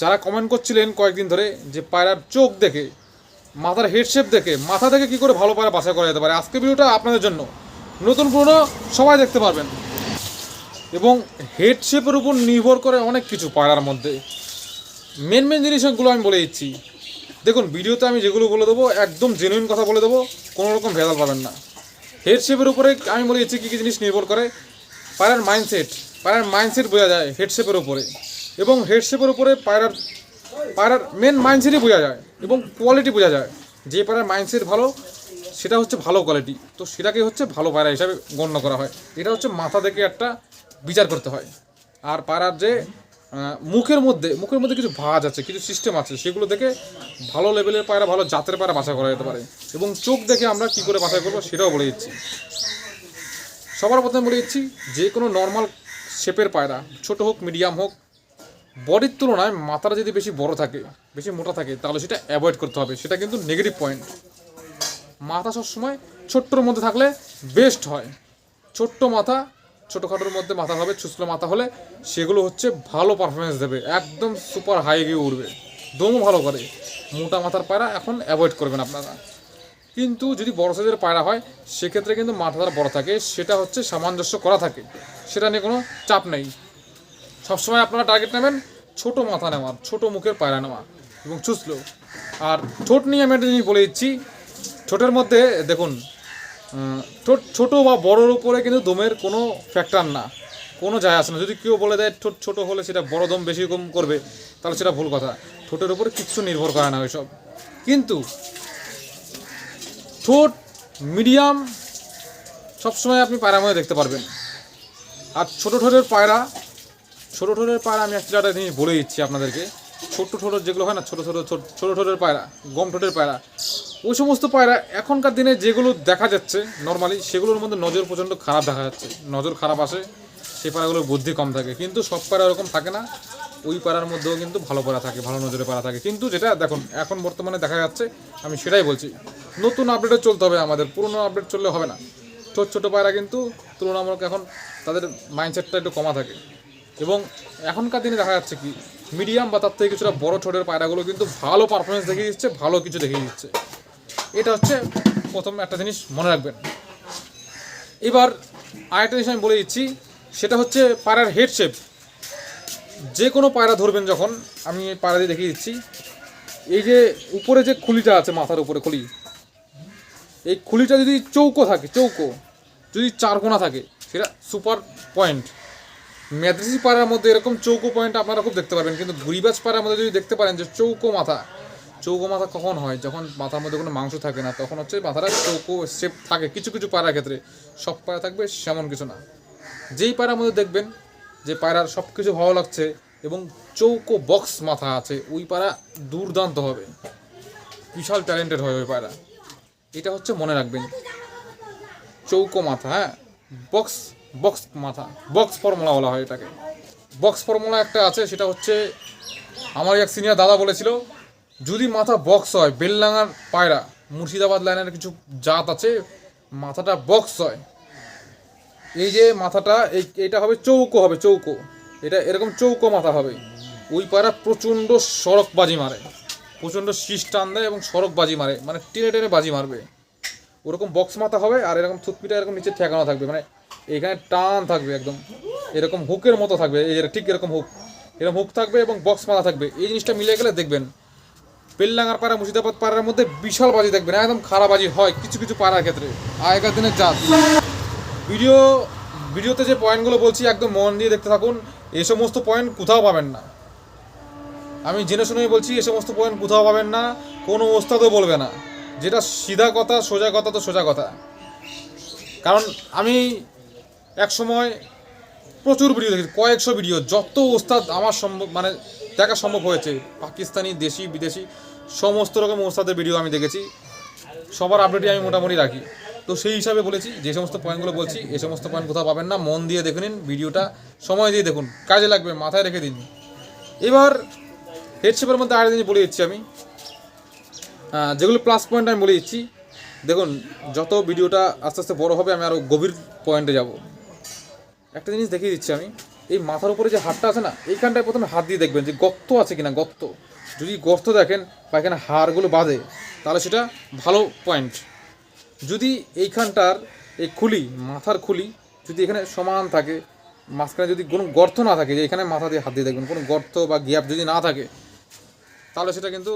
যারা কমেন্ট করছিলেন কয়েকদিন ধরে যে পায়রার চোখ দেখে, মাথার হেডশেপ দেখে, মাথা দেখে কি করে ভালো পায়রা বাছাই করা যেতে পারে? আজকে ভিডিওটা আপনাদের জন্য। নতুন পুরনো সবাই দেখতে পারবেন। এবং হেডশেপের উপর নির্ভর করে অনেক কিছু পায়রার মধ্যে। মেন মেন জিনিসগুলো আমি বলে দিচ্ছি। দেখুন ভিডিওতে আমি যেগুলো বলে দেবো, একদম জেনুইন কথা বলে দেবো, কোনো রকম ভেজাল পাবেন না। হেডশেপের উপরে আমি বলে দিচ্ছি কী কী জিনিস নির্ভর করে। পায়রার মাইন্ডসেট পায়রার মাইন্ডসেট বোঝা যায় হেডশেপের উপরে। এবং হেডশেপের উপরে পায়রার পায়রার মেন মাইন্ডসেটই বোঝা যায় এবং কোয়ালিটি বোঝা যায়। যে পায়রার মাইন্ডসেট ভালো, সেটা হচ্ছে ভালো কোয়ালিটি তো সেটাকে হচ্ছে ভালো পায়রা হিসাবে গণ্য করা হয়। এটা হচ্ছে মাথা থেকে একটা বিচার করতে হয়। আর পায়রার যে মুখের মধ্যে মুখের মধ্যে কিছু ভাজ আছে, কিছু সিস্টেম আছে, সেগুলো দেখে ভালো লেভেলের পায়রা, ভালো জাতের পায়রা বাছাই করা যেতে পারে। এবং চোখ দেখে আমরা কি করে বাছাই করব সেটাও বলে দিচ্ছি। সবার প্রথমে বলে দিচ্ছি, যে কোনো নর্মাল শেপের পায়রা, ছোট হোক মিডিয়াম হোক বডির তুলনায় মাথাটা যদি বেশি বড় থাকে, বেশি মোটা থাকে, তাহলে সেটা অ্যাভয়েড করতে হবে। সেটা কিন্তু নেগেটিভ পয়েন্ট মাথা সবসময় ছোট্টর মধ্যে থাকলে বেস্ট হয়। ছোট্ট মাথা, ছোটোখাটোর মধ্যে মাথা হবে ছুসলো মাথা হলে সেগুলো হচ্ছে ভালো পারফরমেন্স দেবে। একদম সুপার হাই গিয়ে উঠবে। দমও ভালো করে। মোটা মাথার পায়রা এখন অ্যাভয়েড করবেন আপনারা। কিন্তু যদি বড় সাইজের পায়রা হয়, সেক্ষেত্রে কিন্তু মাথাটা বড় থাকে। সেটা হচ্ছে সামঞ্জস্য করা থাকে। সেটা নিয়ে কোনো চাপ নেই। সবসময় আপনারা টার্গেট নেবেন ছোট মাথা নেওয়ার ছোট মুখের পায়রা নেওয়া এবং চুসলো আর ঠোঁট নিয়ে আমি একটা জিনিস বলে দিচ্ছি, ঠোঁটের মধ্যে দেখুন ঠোঁট ছোট বা বড়োর উপরে কিন্তু দমের কোনো ফ্যাক্টর না, কোনো যায় আসে না। যদি কেউ বলে দেয় ঠোঁট ছোটো হলে সেটা বড় দম বেশি কম করবে, তাহলে সেটা ভুল কথা। ঠোঁটের উপরে কিচ্ছু নির্ভর করে না ওইসব। কিন্তু ঠোঁট মিডিয়াম সবসময় আপনি পায়রার মধ্যে দেখতে পারবেন। আর ছোটো ঠোঁটের পায়রা ছোটো ঠোঁটের পায়রা আমি একটা একটা জিনিস বলে দিচ্ছি আপনাদেরকে। ছোট্ট ঠোঁটের যেগুলো হয় না, ছোটো ছোটো, ছোট- ঠোঁটের পায়রা, গম ঠোঁটের পায়রা, ওই সমস্ত পায়রা এখনকার দিনে যেগুলো দেখা যাচ্ছে নর্মালি সেগুলোর মধ্যে নজর প্রচণ্ড খারাপ দেখা যাচ্ছে। নজর খারাপ আসে সেই পায়রাগুলোর বুদ্ধি কম থাকে। কিন্তু সব পায়রা ওরকম থাকে না। ওই পায়রার মধ্যেও কিন্তু ভালো পায়রা থাকে, ভালো নজরে পায়রা থাকে। কিন্তু যেটা দেখুন, এখন বর্তমানে দেখা যাচ্ছে, আমি সেটাই বলছি, নতুন আপডেটে চলতে হবে আমাদের। পুরনো আপডেট চললে হবে না। ছোট, ছোটো পায়রা কিন্তু তুলনামূলক এখন তাদের মাইন্ডসেটটা একটু কমা থাকে। এবং এখনকার দিনে দেখা যাচ্ছে কি, মিডিয়াম বা তার থেকে কিছুটা বড় ছোটের পায়রাগুলো কিন্তু ভালো পারফরমেন্স দেখিয়ে দিচ্ছে, ভালো কিছু দেখিয়ে দিচ্ছে। এটা হচ্ছে প্রথম একটা জিনিস মনে রাখবেন। এবার আরেকটা জিনিস আমি বলে দিচ্ছি, সেটা হচ্ছে পায়রার হেড শেপ যে কোনো পায়রা ধরবেন যখন, আমি পায়রা দিয়ে দেখিয়ে দিচ্ছি। এই যে উপরে যে খুলিটা আছে মাথার উপরে খুলি, এই খুলিটা যদি চৌকো থাকে, চৌকো, যদি চারকোনা থাকে, সেটা সুপার পয়েন্ট মেদ্রিসি পাড়ার মধ্যে এরকম চৌকো পয়েন্ট আপনারা খুব দেখতে পারবেন। কিন্তু গুড়িবাজ পাড়ার মধ্যে যদি দেখতে পারেন যে চৌকো মাথা চৌকো মাথা কখন হয়? যখন মাথার মধ্যে কোনো মাংস থাকে না, তখন হচ্ছে মাথাটা চৌকো শেপ থাকে কিছু কিছু পাড়ার ক্ষেত্রে। সব পায়রা থাকবে, সেমন কিছু না। যেই পায়রার মধ্যে দেখবেন যে পায়রার সব কিছু ভালো লাগছে এবং চৌকো বক্স মাথা আছে, ওই পায়রা দুর্দান্ত হবে। বিশাল ট্যালেন্টেড হয় ওই পায়রা এটা হচ্ছে মনে রাখবেন। চৌকো মাথা হ্যাঁ? বক্স বক্স মাথা, বক্স ফর্মুলা বলা হয় এটাকে। বক্স ফর্মুলা একটা আছে, সেটা হচ্ছে আমার এক সিনিয়র দাদা বলেছিল, যদি মাথা বক্স হয় বেললাঙার পায়রা, মুর্শিদাবাদ লাইনের কিছু জাত আছে, মাথাটা বক্স হয়। এই যে মাথাটা, এই, এটা হবে চৌকো হবে, চৌকো। এটা এরকম চৌকো মাথা হবে। ওই পায়রা প্রচণ্ড সড়ক বাজি মারে, প্রচণ্ড শীষ টান দেয় এবং সড়ক বাজি মারে মানে টেনে টেনে বাজি মারবে। ওরকম বক্স মাথা হবে আর এরকম থুতপিটা এরকম নিচে ঠেকানো থাকবে মানে এখানে টান থাকবে একদম। এরকম হুকের মতো থাকবে, এই ঠিক এরকম হুক। এরকম হুক থাকবে এবং বক্স মাথা থাকবে। এই জিনিসটা মিলে গেলে দেখবেন, পেল্লাঙ্গার পাড়া, মুর্শিদাবাদ পাড়ার মধ্যে বিশাল বাজি দেখবেন, একদম খারাপ বাজি হয় কিছু কিছু পাড়ার ক্ষেত্রে। আগেকার দিনের জাত। ভিডিও, ভিডিওতে যে পয়েন্টগুলো বলছি, একদম মন দিয়ে দেখতে থাকুন, এ সমস্ত পয়েন্ট কোথাও পাবেন না। আমি জেনে শুনেই বলছি, এ সমস্ত পয়েন্ট কোথাও পাবেন না, কোনো ওস্তাদও বলবে না। যেটা সিধা কথা, সোজা কথা, তো সোজা কথা। কারণ আমি এক সময় প্রচুর ভিডিও দেখেছি, কয়েকশো ভিডিও, যত ওস্তাদ আমার সম্ভব মানে দেখা সম্ভব হয়েছে, পাকিস্তানি, দেশি, বিদেশি, সমস্ত রকম ওস্তাদের ভিডিও আমি দেখেছি, সবার আপডেটই আমি মোটামুটি রাখি। তো সেই হিসাবে বলেছি, যে সমস্ত পয়েন্টগুলো বলছি এই সমস্ত পয়েন্ট কোথাও পাবেন না, মন দিয়ে দেখে নিন ভিডিওটা, সময় দিয়ে দেখুন, কাজে লাগবে, মাথায় রেখে দিন। এবার হেডশেপের মধ্যে আরেকটা জিনিস বলে দিচ্ছি আমি। যেগুলো প্লাস পয়েন্ট আমি বলে দিচ্ছি, দেখুন, যত ভিডিওটা আস্তে আস্তে বড় হবে, আমি আরও গভীর পয়েন্টে যাব। একটা জিনিস দেখিয়ে দিচ্ছি আমি। এই মাথার উপরে যে হাড়টা আছে না, এইখানটায় প্রথমে হাত দিয়ে দেখবেন যে গর্ত আছে কিনা, গর্ত। যদি গর্ত দেখেন বা এখানে হাড়গুলো বাঁধে, তাহলে সেটা ভালো পয়েন্ট যদি এইখানটার এই খুলি, মাথার খুলি, যদি এখানে সমান থাকে, মাঝখানে যদি কোনো গর্ত না থাকে, যে এখানে মাথা দিয়ে হাত দিয়ে দেখবেন, কোনো গর্ত বা গ্যাপ যদি না থাকে, তাহলে সেটা কিন্তু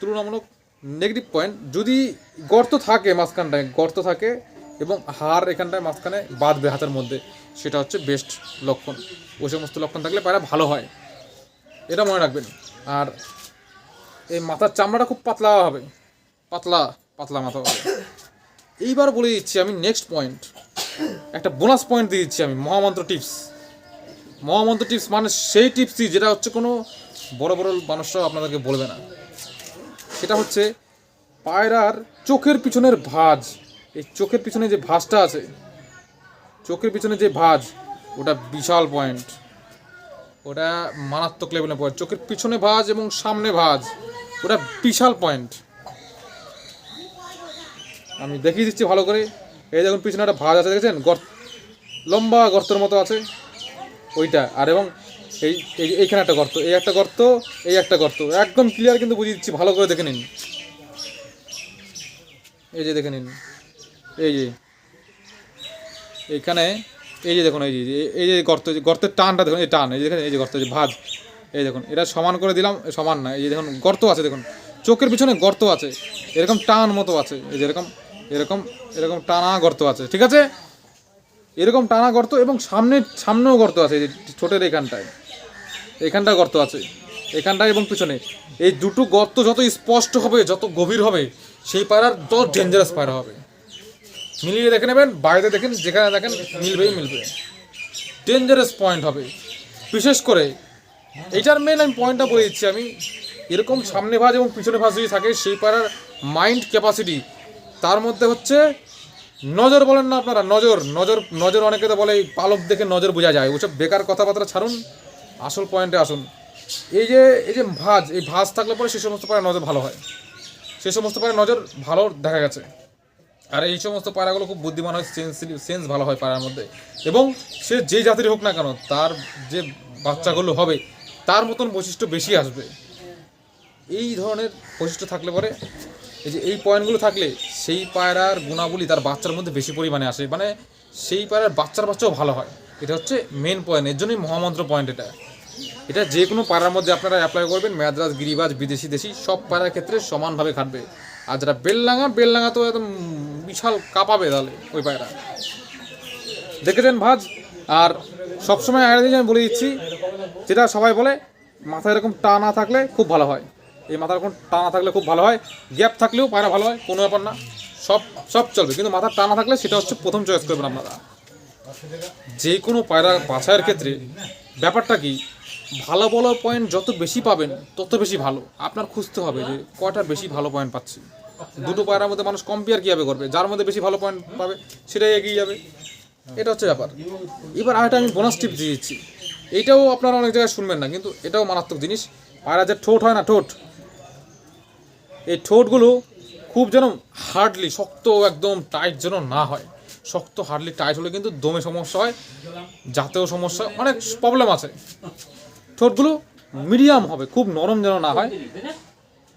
তুলনামূলক নেগেটিভ পয়েন্ট যদি গর্ত থাকে মাঝখানটায়, গর্ত থাকে এবং হার এখানটায় মাঝখানে বাঁধবে হাতের মধ্যে। সেটা হচ্ছে বেস্ট লক্ষণ। ওই সমস্ত লক্ষণ থাকলে পায়রা ভালো হয়। এটা মনে রাখবেন। আর এই মাথার চামড়াটা খুব পাতলা হবে। পাতলা পাতলা মাথা হবে। এইবার বলে দিচ্ছি আমি নেক্সট পয়েন্ট একটা বোনাস পয়েন্ট দিয়ে দিচ্ছি আমি, মহামন্ত্র টিপস মহামন্ত্র টিপস মানে সেই টিপসই যেটা হচ্ছে কোনো বড় বড় মানুষরাও আপনাদেরকে বলবে না। সেটা হচ্ছে পায়রার চোখের পিছনের ভাঁজ। এই চোখের পিছনে যে ভাঁজটা আছে, চোখের পিছনে যে ভাঁজ, ওটা বিশাল পয়েন্ট ওটা মারাত্মক লেভেলের পয়েন্ট চোখের পিছনে ভাঁজ এবং সামনে ভাঁজ, ওটা বিশাল পয়েন্ট আমি দেখিয়ে দিচ্ছি ভালো করে। এই দেখুন, পিছনে একটা ভাঁজ আছে, দেখেছেন? গর্ত, লম্বা গর্তের মতো আছে ওইটা। আর এবং এই এই, এইখানে একটা গর্ত, এই একটা গর্ত, এই একটা গর্ত। একদম ক্লিয়ার কিন্তু বুঝিয়ে দিচ্ছি, ভালো করে দেখে নিন। এই যে দেখে নিন। এই যে, এইখানে, এই যে দেখুন, এই যে এই যে গর্ত গর্তের টানটা দেখুন, এই টান, এই যে দেখেন, এই যে গর্ত যে ভাঁজ এই দেখুন, এটা সমান করে দিলাম সমান না, এই যে দেখুন, গর্ত আছে, দেখুন, চোখের পিছনে গর্ত আছে, এরকম টান মতো আছে, এই যে এরকম এরকম এরকম টানা গর্ত আছে, ঠিক আছে? এরকম টানা গর্ত এবং সামনে, সামনেও গর্ত আছে, এই যে ছোটের এখানটায় এখানটা গর্ত আছে এখানটায় এবং পিছনে, এই দুটো গর্ত যত স্পষ্ট হবে, যত গভীর হবে, সেই পায়রার তত ডেঞ্জারাস পায়রা হবে। মিলিয়ে দেখে নেবেন, বাইরে দেখেন, যেখানে দেখেন মিলবেই মিলবে। ডেঞ্জারাস পয়েন্ট হবে। বিশেষ করে এইটার মেন আমি পয়েন্টটা বলে দিচ্ছি আমি, এরকম সামনে ভাঁজ এবং পিছনে ভাঁজ যদি থাকে, সেই পাড়ার মাইন্ড ক্যাপাসিটি তার মধ্যে হচ্ছে, নজর বলেন না আপনারা, নজর নজর নজর অনেকে তো বলে পালক দেখে নজর বোঝা যায়। ওসব বেকার কথাবার্তা ছাড়ুন, আসল পয়েন্টে আসুন। এই যে এই যে ভাঁজ, এই ভাঁজ থাকলে পরে সেই সমস্ত পায়রা নজর ভালো হয়। সেই সমস্ত পায়রা নজর ভালো দেখা গেছে। আর এই সমস্ত পায়রাগুলো খুব বুদ্ধিমান হয় সেন্সিটিভ সেন্স ভালো হয় পায়রার মধ্যে। এবং সে যে জাতির হোক না কেন, তার যে বাচ্চাগুলো হবে, তার মতন বৈশিষ্ট্য বেশি আসবে। এই ধরনের বৈশিষ্ট্য থাকলে পরে, এই যে এই পয়েন্টগুলো থাকলে, সেই পায়রার গুণাবলী তার বাচ্চার মধ্যে বেশি পরিমাণে আসে। মানে সেই পায়রার বাচ্চার বাচ্চাও ভালো হয়। এটা হচ্ছে মেন পয়েন্ট এর জন্যই মহামন্ত্র পয়েন্ট এটা। এটা যে কোনো পায়রার মধ্যে আপনারা অ্যাপ্লাই করবেন ম্যাদ্রাস গিরিবাজ, বিদেশি, দেশি, সব পায়রার ক্ষেত্রে সমানভাবে খাটবে। আর যারা বেললাঙা বেললাঙা তো একদম বিশাল কাঁপাবে তাহলে ওই পায়রা। দেখেছেন ভাজ? আর সবসময় আগে জিনিস আমি বলে দিচ্ছি, যেটা সবাই বলে মাথা এরকম টানা থাকলে খুব ভালো হয়। এই মাথা এরকম টানা থাকলে খুব ভালো হয়। গ্যাপ থাকলেও পায়রা ভালো হয়, কোনো ব্যাপার না। সব সব চলবে। কিন্তু মাথা টানা থাকলে সেটা হচ্ছে প্রথম চয়েস করবেন আপনারা। যে কোনো পায়রা বাছাইয়ের ক্ষেত্রে ব্যাপারটা কি, ভালো ভালো পয়েন্ট যত বেশি পাবেন, তত বেশি ভালো। আপনার খুঁজতে হবে যে কয়টা বেশি ভালো পয়েন্ট পাচ্ছি। দুটো পায়রার মধ্যে মানুষ কম্পেয়ার কীভাবে করবে? যার মধ্যে বেশি ভালো পয়েন্ট পাবে, সেটাই এগিয়ে যাবে। এটা হচ্ছে ব্যাপার। এবার আরেকটা আমি বোনাস টিপ দিয়ে দিচ্ছি। এইটাও আপনারা অনেক জায়গায় শুনবেন না, কিন্তু এটাও মারাত্মক জিনিস। পায়রা যে ঠোঁট হয় না, ঠোঁট। এই ঠোঁটগুলো খুব যেন হার্ডলি শক্ত, একদম টাইট যেন না হয়। শক্ত হার্ডলি টাইট হলে কিন্তু দমে সমস্যা হয় যাতেও সমস্যা অনেক প্রবলেম আছে। ঠোঁটগুলো মিডিয়াম হবে, খুব নরম যেন না হয়।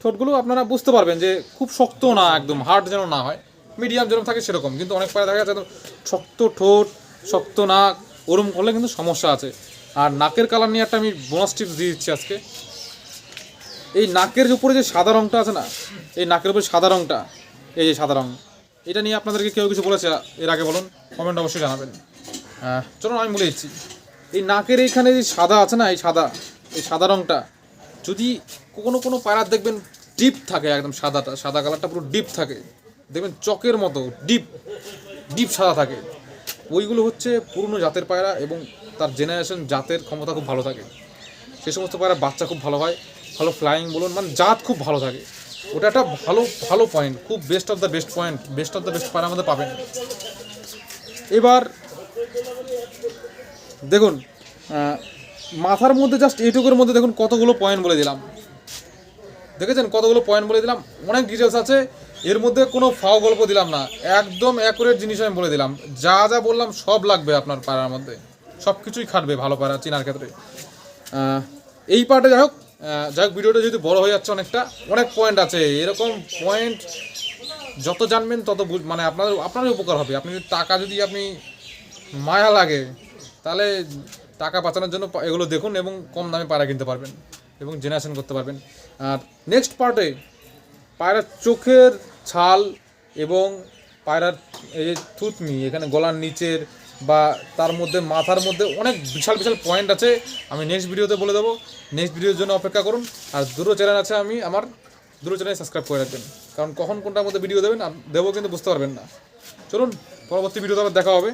ঠোঁটগুলো আপনারা বুঝতে পারবেন যে খুব শক্ত না একদম হার্ড যেন না হয়। মিডিয়াম যেরকম থাকে সেরকম কিন্তু অনেক পায়ে দেখা যাচ্ছে শক্ত ঠোঁট শক্ত নাক ওরম করলে কিন্তু সমস্যা আছে। আর নাকের কালার নিয়ে একটা আমি বোনাস টিপস দিয়ে দিচ্ছি আজকে। এই নাকের উপরে যে সাদা রঙটা আছে না এই নাকের উপরে সাদা রঙটা এই যে সাদা রঙ এটা নিয়ে আপনাদেরকে কেউ কিছু বলেছে এর আগে বলুন কমেন্ট অবশ্যই জানাবেন। আহ, চলুন আমি বলে দিচ্ছি। এই নাকের এইখানে যে সাদা আছে না এই সাদা এই সাদা রঙটা যদি কোনো কোনো পায়রার দেখবেন ডিপ থাকে একদম সাদাটা সাদা কালারটা পুরো ডিপ থাকে। দেখবেন চকের মতো ডিপ ডিপ সাদা থাকে। ওইগুলো হচ্ছে পুরনো জাতের পায়রা এবং তার জেনারেশন জাতের ক্ষমতা খুব ভালো থাকে। সে সমস্ত পায়রা বাচ্চা খুব ভালো হয়, ভালো ফ্লাইং বলুন মানে জাত খুব ভালো থাকে। ওটা একটা ভালো ভালো পয়েন্ট খুব best of the best point best of the best পায়রা আমাদের পাবেন। এবার দেখুন মাথার মধ্যে জাস্ট এইটুকুর মধ্যে দেখুন কতগুলো পয়েন্ট বলে দিলাম। দেখেছেন কতগুলো পয়েন্ট বলে দিলাম? অনেক ডিটেলস আছে। এর মধ্যে কোনো ফাও গল্প দিলাম না। একদম অ্যাকুরেট জিনিস আমি বলে দিলাম। যা যা বললাম সব লাগবে আপনার পাড়ার মধ্যে। সব কিছুই খাটবে ভালো পায়রা চেনার ক্ষেত্রে। এই পার্টে যাই হোক যাই হোক, ভিডিওটা যেহেতু বড় হয়ে যাচ্ছে অনেকটা, অনেক পয়েন্ট আছে। এরকম পয়েন্ট যত জানবেন তত মানে আপনার আপনারই উপকার হবে। আপনি যদি টাকা যদি আপনি মায়া লাগে, তাহলে টাকা বাঁচানোর জন্য এগুলো দেখুন এবং কম দামে পায়রা কিনতে পারবেন এবং জেনারেশন করতে পারবেন। আর নেক্সট পার্টে পায়রার চোখের ছাল এবং পায়রার এই যে থুতনি, এখানে গলার নিচের বা তার মধ্যে মাথার মধ্যে অনেক বিশাল বিশাল পয়েন্ট আছে। আমি নেক্সট ভিডিওতে বলে দেবো। নেক্সট ভিডিওর জন্য অপেক্ষা করুন। আর দুটো চ্যানেল আছে আমি, আমার। দুটো চ্যানেল সাবস্ক্রাইব করে রাখবেন। কারণ কখন কোনটার মধ্যে ভিডিও দেবেন দেবো কিন্তু বুঝতে পারবেন না। চলুন, পরবর্তী ভিডিওতে আবার দেখা হবে।